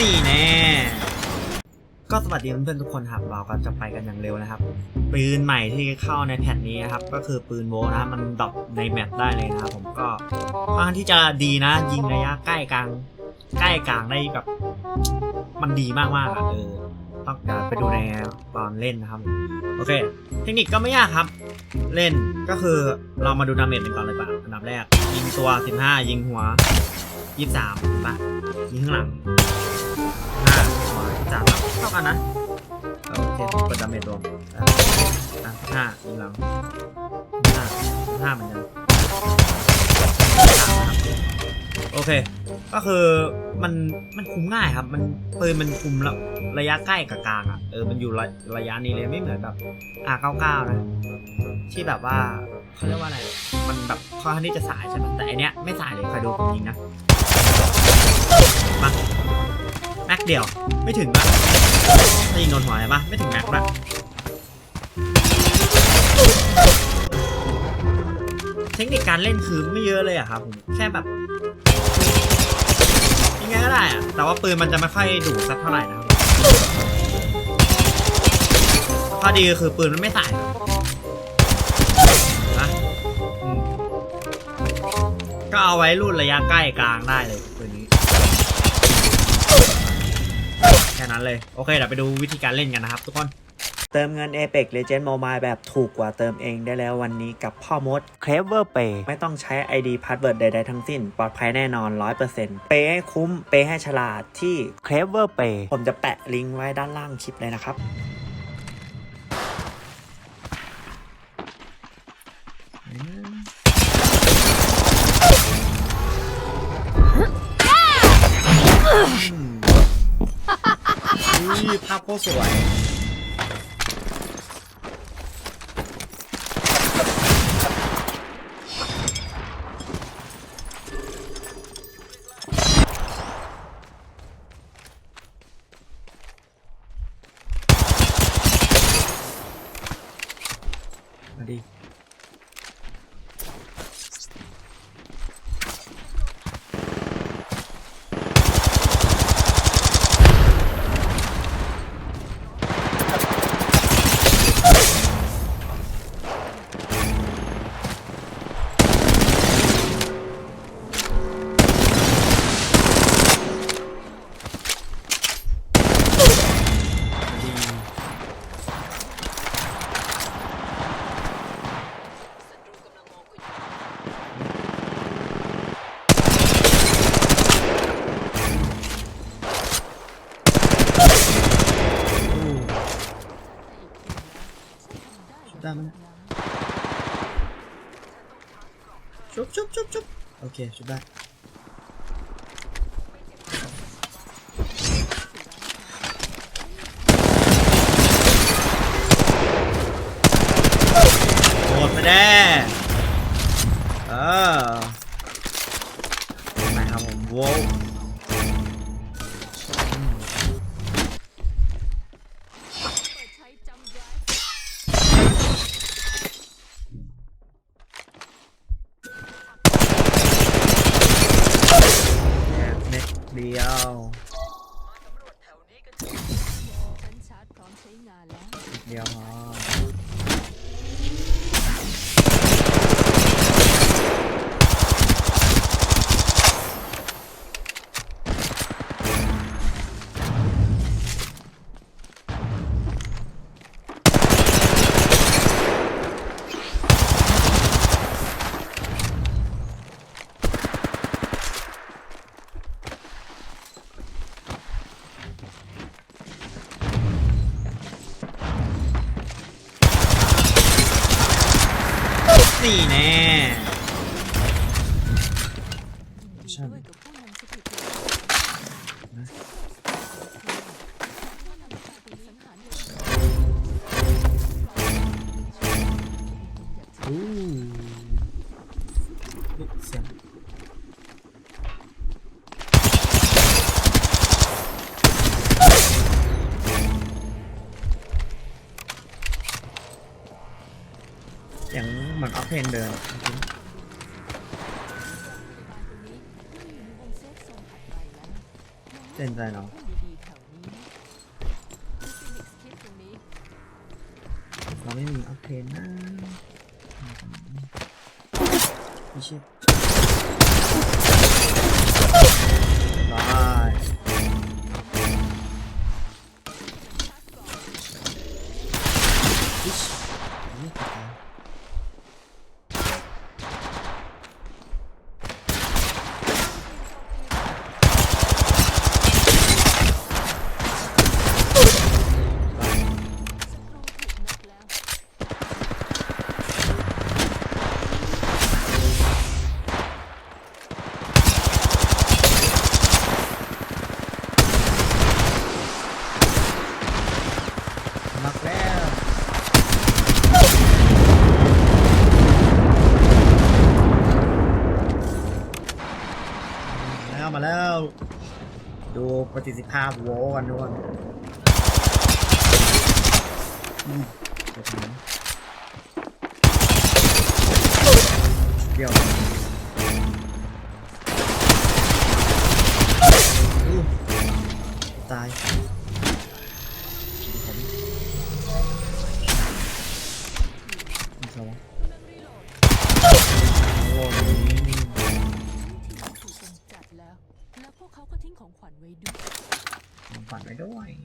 นี่แน่ก็สวัสดีเพื่อนๆทุกคนครับเราก็จะไปกันอย่างเร็วนะครับ ปืนใหม่ที่เข้าในแพทนี้นะครับ ก็คือปืนโวนะมันดรอปในแมปได้เลยนะครับผมก็ค่อนข้างที่จะดีนะ ยิงระยะใกล้กลาง ใกล้กลางได้แบบ มันดีมากๆอะเออต้องไปดูในตอนเล่นนะครับ โอเค เทคนิคก็ไม่ยากครับ เล่นก็คือเรามาดูดาเมจกันก่อนเลยป่ะอันดับแรก ยิงตัว 15 ยิงหัว 23ป่ะยิงข้างหลัง 5หัว23เท่ากันนะโอเคกดดาเมจรวมอะอะ5ยิงหลัง5 5เหมือนกัน3นะครับโอเค ก็คือมันมันคุมง่ายครับ มันปืนมันคุมระระยะใกล้กับกลางอะเออมันอยู่ระระยะนี้เลยไม่เหมือนแบบ R99 นะ ที่แบบว่าเขาเรียกว่าอะไร มันแบบค่อนข้างที่จะสายใช่ไหมแต่อันเนี้ยไม่สายเลยใครดูผมยิงนะมา แม็กเดียว ไม่ถึงอะถ้ายิงโดนหัวใช่ปะไม่ถึงแม็กละเทคนิคการเล่นคือไม่เยอะเลยอะครับผมแค่แบบยังไงก็ได้อะแต่ว่าปืนมันจะไม่ค่อยดุสักเท่าไหร่นะครับข้อดีก็คือปืนมันไม่สายนะก็เอาไว้รูดระยะใกล้กลางได้เลย ค่นั้นเลย โอเคเดี๋ยวไปดูวิธีการเล่นกันนะครับทุกคน เติมเงิน Apex Legend Mobile แบบถูกกว่าเติมเองได้แล้ววันนี้กับพ่อมด Clever Pay ไม่ต้องใช้ ID Password ใดๆทั้งสิ้น ปลอดภัยแน่นอน 100%เปย์ให้คุ้ม เปย์ให้ฉลาดที่ Clever Pay ผมจะแปะลิงก์ไว้ด้านล่างคลิปเลยนะครับ อุ้ยภาพโคตรสวย ชุบชุบชุบชุบโอเคชุบได้โหดไปแน่เออไหนครับผมโว้ว เดียวพอ นี่แน่ใอย่างเหมือนออฟเพนเดินเต้นใจเนาะเราไม่มีออฟเพนนะไม่ใช่ได้อิช แล้วมาแล้ว ดูประสิทธิภาพโวกันด้วยวนเดี๋ยวตาย I don't going.